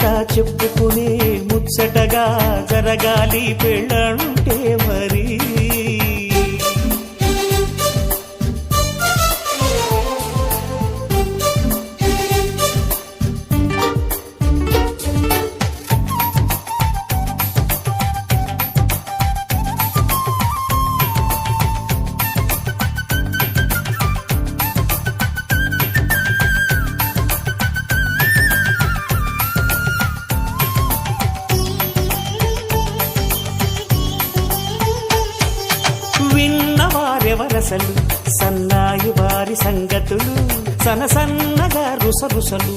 అంతా చెప్పుకునే ముచ్చటగా జరగాలి పెళ్ళంటే మరి. విన్నవారెవరసలు సన్నాయి వారి సంగతులు సన సన్నగా రుసరుసలు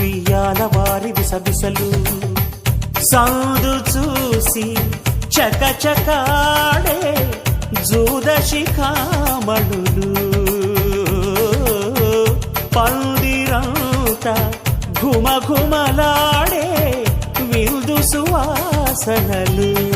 వియ్యాల వారి విసబిసలు సందు చూసి చకచకాడే జూదశి జూద శిఖామణులు. ఘుమ ఘుమలాడే విందు సువాసనలు.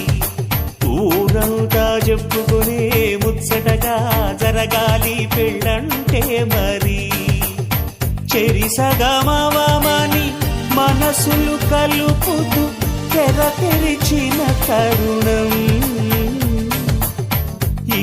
ఊరంతా చెప్పుకునే ముచ్చటగా జరగాలి పెళ్ళంటే మరి. చెరిసగమవమని మనసులు కలుపుతూ తెర తెరిచిన తరుణం.